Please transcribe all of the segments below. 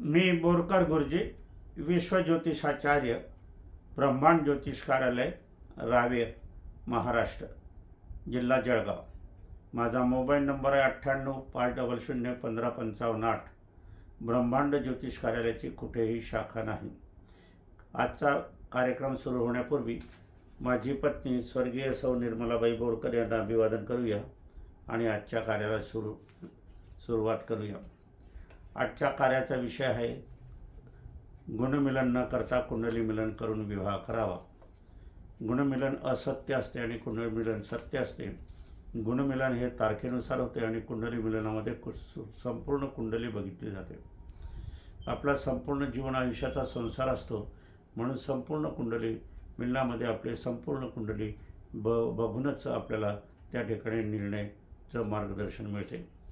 मी बोरकर गुरुजी विश्वज्योतिषाचार्य ब्रह्मांड ज्योतिष कार्यालय रावेर महाराष्ट्र जिल्हा जळगाव. माझा मोबाईल नंबर आहे अठ्ठ्याण्णव पाच डबल शून्य पंधरा पंचावन्न आठ. ब्रह्मांड ज्योतिष कार्यालयाची कुठेही शाखा नाही. आजचा कार्यक्रम सुरू होण्यापूर्वी माझी पत्नी स्वर्गीय सौ निर्मलाबाई बोरकर यांना अभिवादन करूया आणि आजच्या कार्याला सुरू सुरुवात करूया. आजच्या कार्याचा विषय आहे गुणमिलन न करता कुंडली मिलन करून विवाह करावा. गुणमिलन असत्य असते आणि कुंडलीमिलन सत्य असते. गुणमिलन हे तारखेनुसार होते आणि कुंडली मिलनामध्ये कु- सु- संपूर्ण कुंडली बघितली जाते. आपला संपूर्ण जीवन आयुष्याचा संसार असतो म्हणून संपूर्ण कुंडली मिलनामध्ये आपले संपूर्ण कुंडली ब बघूनच आपल्याला त्या ठिकाणी निर्णयाचं मार्गदर्शन मिळते.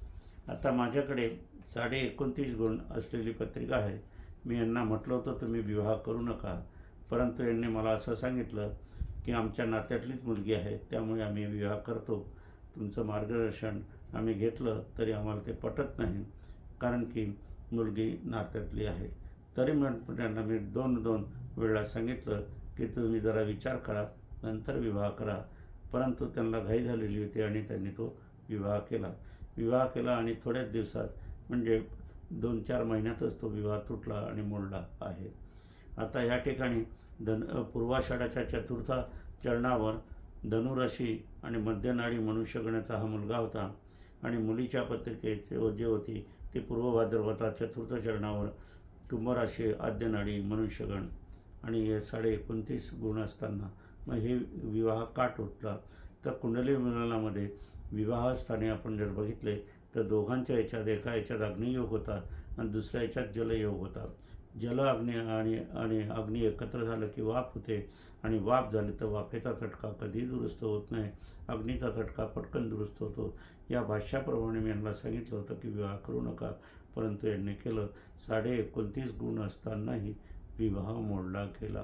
आता माझ्याकडे साडे एकोणतीस गुण असलेली पत्रिका आहे. मी यांना म्हटलं होतं तुम्ही विवाह करू नका. परंतु यांनी मला असं सांगितलं की आमच्या नात्यातलीच मुलगी आहे त्यामुळे आम्ही विवाह करतो. तुमचं मार्गदर्शन आम्ही घेतलं तरी आम्हाला ते पटत नाही कारण की मुलगी नात्यातली आहे. तरी म्हण त्यांना मी दोन दोन वेळा सांगितलं की तुम्ही जरा विचार करा नंतर विवाह करा. परंतु त्यांना घाई झालेली होती आणि त्यांनी तो विवाह केला. विवाह केला आणि थोड्याच दिवसात म्हणजे दोन चार महिन्यातच तो विवाह तुटला आणि मोडला आहे. आता या ठिकाणी धन पूर्वाषाढाच्या चतुर्थ चरणावर धनुराशी आणि मध्यनाडी मनुष्यगणाचा हा मुलगा होता आणि मुलीच्या पत्रिकेचे जे होती ती पूर्व भाद्रपदा चतुर्थ चरणावर कुंभराशी आद्यनाडी मनुष्यगण आणि हे साडे एकोणतीस गुण असताना मग हे विवाह का तुटला? तर कुंडली मिलनामध्ये विवाहस्थानी आपण जर बघितले तर दोघांच्या याच्यात एका याच्यात अग्नियोग होता आणि दुसऱ्या याच्यात जलयोग होता. जल अग्नी आणि आणि अग्नी एकत्र झालं की वाफ होते आणि वाफ झाली तर वाफेचा चटका कधी दुरुस्त होत नाही. अग्नीचा चटका पटकन दुरुस्त होतो. या भाष्याप्रमाणे मी यांना सांगितलं होतं की विवाह करू नका परंतु यांनी केलं. साडे एकोणतीस गुण असतानाही विवाह मोडला गेला.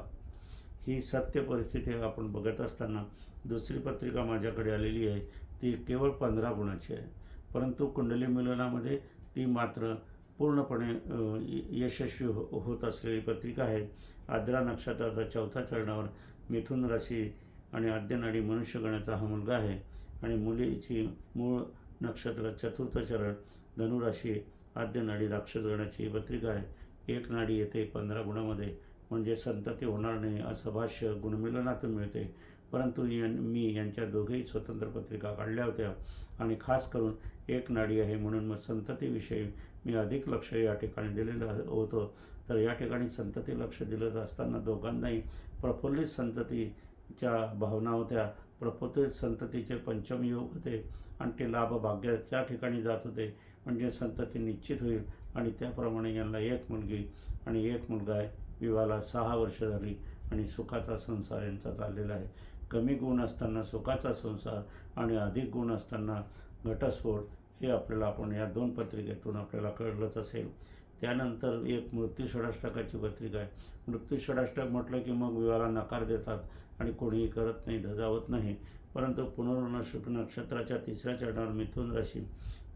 ही सत्य परिस्थिती आपण बघत असताना दुसरी पत्रिका माझ्याकडे आलेली आहे. ती केवळ पंधरा गुणाची आहे. परंतु कुंडली मिलनामध्ये ती मात्र पूर्णपणे यशस्वी हो होत असलेली पत्रिका आहे. आद्रा नक्षत्राचा चौथा चरणावर मिथुन राशी आणि आद्यनाडी मनुष्यगणाचा हा मुलगा आहे. आणि मुलीची मूळ नक्षत्र चतुर्थ चरण धनुराशी आद्यनाडी राक्षसगणाची ही पत्रिका आहे. एक नाडी येते पंधरा गुणामध्ये म्हणजे संतती होणार नाही असं भाष्य गुणमिलनातून मिळते. परंतु यां मी यांच्या दोघेही स्वतंत्र पत्रिका काढल्या होत्या. आणि खास करून एक नाडी आहे म्हणून मग संततीविषयी मी अधिक लक्ष या ठिकाणी दिलेलं होतं. तर या ठिकाणी संतती लक्ष दिलं असताना दोघांनाही प्रफुल्लित संततीच्या भावना होत्या. प्रफुल्लित संततीचे पंचम योग होते आणि ते लाभ भाग्याच्या ठिकाणी जात होते. म्हणजे संतती निश्चित होईल आणि त्याप्रमाणे यांना एक मुलगी आणि एक मुलगा आहे विवाहाला सहा वर्ष झाली आणि सुखाचा संसार यांचा चाललेला आहे. कमी गुण असताना सुखाचा संसार आणि अधिक गुण असताना घटस्फोट हे आपल्याला आपण या दोन पत्रिकेतून आपल्याला कळलंच असेल. त्यानंतर एक मृत्यू षडाष्टकाची पत्रिका आहे. मृत्यू षडाष्टक म्हटलं की मग विवाहाला नकार देतात आणि कोणीही करत नाही धजावत नाही. परंतु पुनर्वर्ण शुक्ल नक्षत्राच्या तिसऱ्या चरणावर मिथुन राशी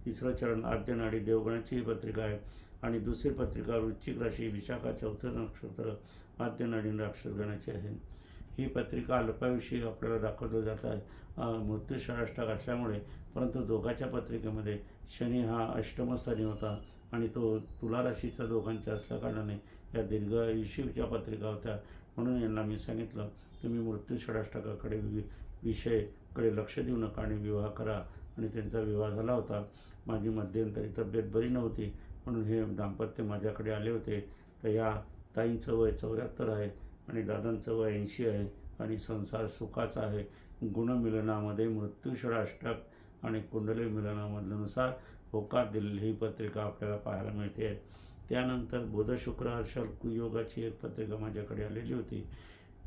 तिसरं चरण आद्यनाडी देवगणाची ही पत्रिका आहे. आणि दुसरी पत्रिका वृश्चिक राशी विशाखा चौथं नक्षत्र आद्य राक्षस गणाची आहे. ही पत्रिका अल्पायुषी आपल्याला दाखवलं जात आहे. अं, मृत्यू असल्यामुळे परंतु दोघाच्या पत्रिकेमध्ये शनी हा अष्टमस्थानी होता आणि तो तुला राशीचा दोघांच्या असल्याकारणाने या दीर्घायुषीच्या पत्रिका होत्या. म्हणून यांना मी सांगितलं तुम्ही मृत्यू षडाष्टकाकडे वि विषयकडे लक्ष देऊ नका आणि विवाह करा. आणि त्यांचा विवाह झाला होता. माझी मध्यंतरी तब्येत बरी नव्हती. म्हणून हे दाम्पत्य माझ्याकडे आले होते. तर या ताईंचं वय चौऱ्याहत्तर आहे आणि दादांचं वय ऐंशी आहे आणि संसार सुखाचा आहे. गुणमिलनामध्ये मृत्यूषडाष्टक आणि कुंडली मिलनामधनुसार होकार दिलेली ही पत्रिका आपल्याला पाहायला मिळते. त्यानंतर बुध शुक्र हर्षल कुयोगाची एक पत्रिका माझ्याकडे आलेली होती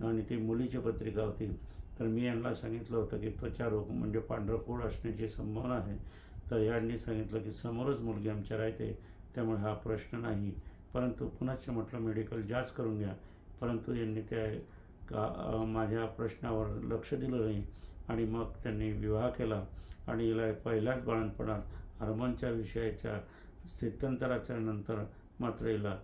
आणि ती मुलीची पत्रिका होती. तर मी यांना सांगितलं होतं की त्वचा रोग म्हणजे पांढरं कोड असण्याची संभावना आहे. तर यांनी सांगितलं की समोरच मुलगी आमच्या राहते. त्यामुळे हा प्रश्न नाही. परंतु पुन्हाच म्हटलं मेडिकल जांच करून घ्या. परंतु यांनी त्या का माझ्या प्रश्नावर लक्ष दिलं नाही आणि मग त्यांनी विवाह केला आणि हिला पहिल्याच बाळणपणात हार्मोनच्या विषयाच्या स्थित्यंतराच्या नंतर मात्र हिला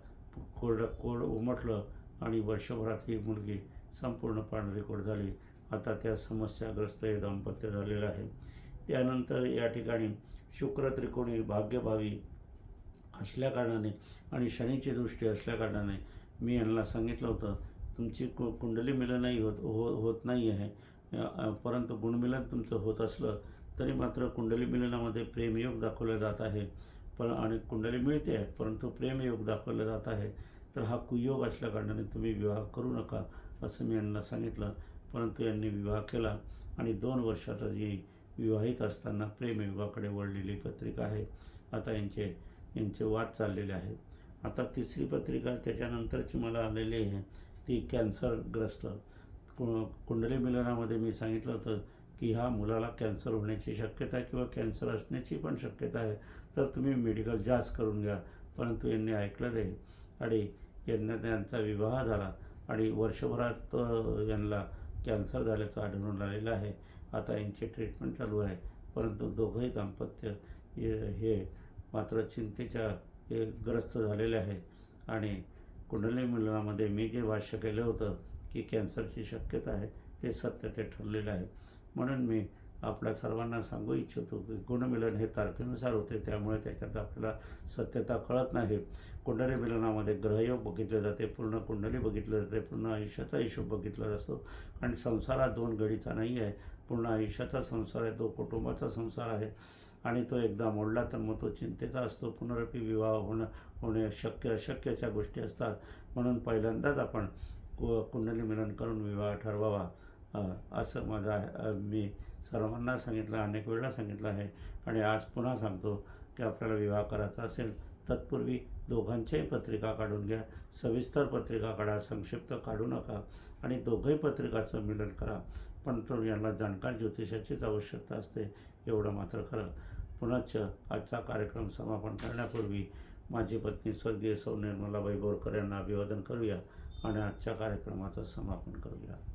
कोरडं कोड उमटलं आणि वर्षभरात ही मुलगी संपूर्ण पांढरीकोड झाली. आता त्या समस्याग्रस्त हे दाम्पत्य झालेलं आहे. त्यानंतर या ठिकाणी शुक्र त्रिकोणी भाग्यभावी असल्याकारणाने आणि शनीची दृष्टी असल्याकारणाने मी यांना सांगितलं होतं तुमची कु कुंडली मिलनही होत हो होत नाही आहे परंतु गुणमिलन तुमचं होत असलं तरी मात्र कुंडली मिलनामध्ये प्रेमयोग दाखवलं जात आहे. पण आणि कुंडली मिळते आहे परंतु प्रेमयोग दाखवलं जात आहे. तर हा कुयोग असल्याकारणाने तुम्ही विवाह करू नका असं मी यांना सांगितलं. परंतु यांनी विवाह केला आणि दोन वर्षातच ही विवाहित असताना प्रेमयुगाकडे वळलेली पत्रिका आहे. आता यांचे यांचे वाद चाललेले आहेत. आता तिसरी पत्रिका त्याच्यानंतरची मला आलेली आहे. ती कॅन्सरग्रस्त कु कुंडली मिलनामध्ये मी सांगितलं होतं की ह्या मुलाला कॅन्सर होण्याची शक्यता आहे किंवा कॅन्सर असण्याची पण शक्यता आहे. तर तुम्ही मेडिकल जांच करून घ्या. परंतु यांनी ऐकलं नाही. आणि यांना त्यांचा विवाह झाला. आणि वर्षभरात यांना कॅन्सर झाल्याचं आढळून आलेलं आहे. आता यांची ट्रीटमेंट चालू आहे. परंतु दोघंही दाम्पत्य हे हे मात्र चिंतेच्या हे ग्रस्त झालेले आहे. आणि कुंडली मिलनामध्ये मी जे भाष्य केलं होतं की कॅन्सरची शक्यता आहे ते सत्य ते ठरलेलं आहे. म्हणून मी आपल्या सर्वांना सांगू इच्छितो की गुणमिलन हे तारखेनुसार होते त्यामुळे त्याच्यात आपल्याला सत्यता कळत नाही. कुंडली मिलनामध्ये ग्रहयोग बघितले जाते पूर्ण कुंडली बघितलं जाते पूर्ण आयुष्याचा हिशोब बघितला जातो. आणि संसारात दोन घडीचा नाही आहे पूर्ण आयुष्याचा संसार आहे तो कुटुंबाचा संसार आहे आणि तो एकदा मोडला तर मग तो चिंतेचा असतो. पुनरपी विवाह होणं होणे शक्य अशक्यच्या गोष्टी असतात. म्हणून पहिल्यांदाच आपण कु कुंडली मिलन करून विवाह ठरवावा. असं माझं मी सर्वांना सांगितलं अनेक वेळेला सांगितलं आहे. आणि आज पुन्हा सांगतो की आपल्याला विवाह करायचा असेल तत्पूर्वी दोघांच्याही पत्रिका काढून घ्या सविस्तर पत्रिका काढा संक्षिप्त काढू नका आणि दोघंही पत्रिकाचं मिलन करा. पण तो यांना जाणकार ज्योतिषाचीच आवश्यकता असते एवढं मात्र खरं. पुनश्च आजचा कार्यक्रम समापन करण्यापूर्वी माझी पत्नी स्वर्गीय सौ निर्मलाबाई बोरकर यांना अभिवादन करूया आणि आजच्या कार्यक्रमाचं समापन करूया.